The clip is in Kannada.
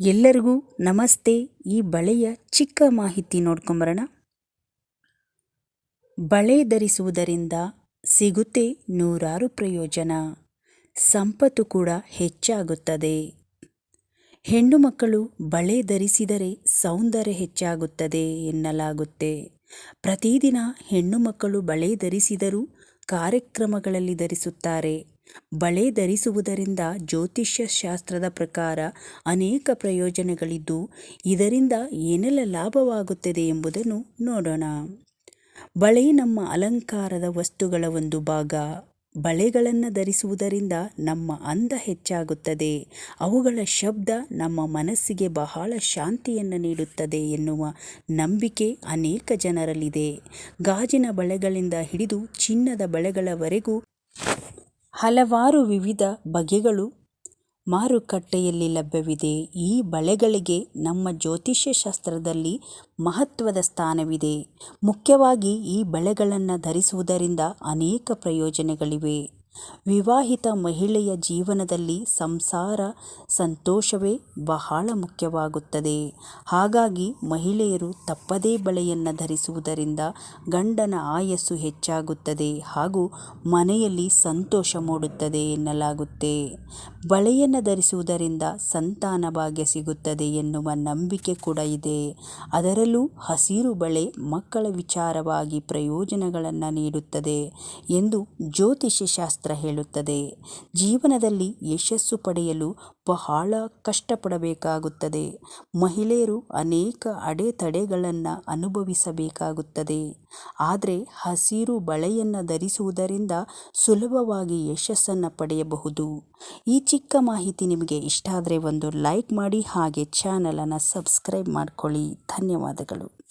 ಎಲ್ಲರಿಗೂ ನಮಸ್ತೆ. ಈ ಬಳೆಯ ಚಿಕ್ಕ ಮಾಹಿತಿ ನೋಡ್ಕೊಂಬರೋಣ. ಬಳೆ ಧರಿಸುವುದರಿಂದ ಸಿಗುತ್ತೆ ನೂರಾರು ಪ್ರಯೋಜನ. ಸಂಪತ್ತು ಕೂಡ ಹೆಚ್ಚಾಗುತ್ತದೆ. ಹೆಣ್ಣು ಮಕ್ಕಳು ಬಳೆ ಧರಿಸಿದರೆ ಸೌಂದರ್ಯ ಹೆಚ್ಚಾಗುತ್ತದೆ ಎನ್ನಲಾಗುತ್ತೆ. ಪ್ರತಿದಿನ ಹೆಣ್ಣು ಮಕ್ಕಳು ಬಳೆ ಧರಿಸಿದರೂ ಕಾರ್ಯಕ್ರಮಗಳಲ್ಲಿ ಧರಿಸುತ್ತಾರೆ. ಬಳೆ ಧರಿಸುವುದರಿಂದ ಜ್ಯೋತಿಷ್ಯ ಶಾಸ್ತ್ರದ ಪ್ರಕಾರ ಅನೇಕ ಪ್ರಯೋಜನಗಳಿದ್ದು, ಇದರಿಂದ ಏನೆಲ್ಲ ಲಾಭವಾಗುತ್ತದೆ ಎಂಬುದನ್ನು ನೋಡೋಣ. ಬಳೆ ನಮ್ಮ ಅಲಂಕಾರದ ವಸ್ತುಗಳ ಒಂದು ಭಾಗ. ಬಳೆಗಳನ್ನು ಧರಿಸುವುದರಿಂದ ನಮ್ಮ ಅಂದ ಹೆಚ್ಚಾಗುತ್ತದೆ. ಅವುಗಳ ಶಬ್ದ ನಮ್ಮ ಮನಸ್ಸಿಗೆ ಬಹಳ ಶಾಂತಿಯನ್ನು ನೀಡುತ್ತದೆ ಎನ್ನುವ ನಂಬಿಕೆ ಅನೇಕ ಜನರಲ್ಲಿದೆ. ಗಾಜಿನ ಬಳೆಗಳಿಂದ ಹಿಡಿದು ಚಿನ್ನದ ಬಳೆಗಳವರೆಗೂ ಹಲವಾರು ವಿವಿಧ ಬಗೆಗಳು ಮಾರುಕಟ್ಟೆಯಲ್ಲಿ ಲಭ್ಯವಿದೆ. ಈ ಬಳೆಗಳಿಗೆ ನಮ್ಮ ಜ್ಯೋತಿಷ್ಯ ಶಾಸ್ತ್ರದಲ್ಲಿ ಮಹತ್ವದ ಸ್ಥಾನವಿದೆ. ಮುಖ್ಯವಾಗಿ ಈ ಬಳೆಗಳನ್ನು ಧರಿಸುವುದರಿಂದ ಅನೇಕ ಪ್ರಯೋಜನಗಳಿವೆ. ವಿವಾಹಿತ ಮಹಿಳೆಯ ಜೀವನದಲ್ಲಿ ಸಂಸಾರ ಸಂತೋಷವೇ ಬಹಳ ಮುಖ್ಯವಾಗುತ್ತದೆ. ಹಾಗಾಗಿ ಮಹಿಳೆಯರು ತಪ್ಪದೇ ಬಳೆಯನ್ನು ಧರಿಸುವುದರಿಂದ ಗಂಡನ ಆಯಸ್ಸು ಹೆಚ್ಚಾಗುತ್ತದೆ ಹಾಗೂ ಮನೆಯಲ್ಲಿ ಸಂತೋಷ ಮೂಡುತ್ತದೆ ಎನ್ನಲಾಗುತ್ತೆ. ಬಳೆಯನ್ನು ಧರಿಸುವುದರಿಂದ ಸಂತಾನ ಭಾಗ್ಯ ಸಿಗುತ್ತದೆ ಎನ್ನುವ ನಂಬಿಕೆ ಕೂಡ ಇದೆ. ಅದರಲ್ಲೂ ಹಸಿರು ಬಳೆ ಮಕ್ಕಳ ವಿಚಾರವಾಗಿ ಪ್ರಯೋಜನಗಳನ್ನು ನೀಡುತ್ತದೆ ಎಂದು ಜ್ಯೋತಿಷ್ಯ ಶಾಸ್ತ್ರ ಹೇಳುತ್ತದೆ. ಜೀವನದಲ್ಲಿ ಯಶಸ್ಸು ಪಡೆಯಲು ಬಹಳ ಕಷ್ಟಪಡಬೇಕಾಗುತ್ತದೆ. ಮಹಿಳೆಯರು ಅನೇಕ ಅಡೆತಡೆಗಳನ್ನು ಅನುಭವಿಸಬೇಕಾಗುತ್ತದೆ. ಆದರೆ ಹಸಿರು ಬಳೆಯನ್ನು ಧರಿಸುವುದರಿಂದ ಸುಲಭವಾಗಿ ಯಶಸ್ಸನ್ನು ಪಡೆಯಬಹುದು. ಈ ಚಿಕ್ಕ ಮಾಹಿತಿ ನಿಮಗೆ ಇಷ್ಟ ಆದರೆ ಒಂದು ಲೈಕ್ ಮಾಡಿ ಹಾಗೆ ಚಾನಲನ್ನು ಸಬ್ಸ್ಕ್ರೈಬ್ ಮಾಡ್ಕೊಳ್ಳಿ. ಧನ್ಯವಾದಗಳು.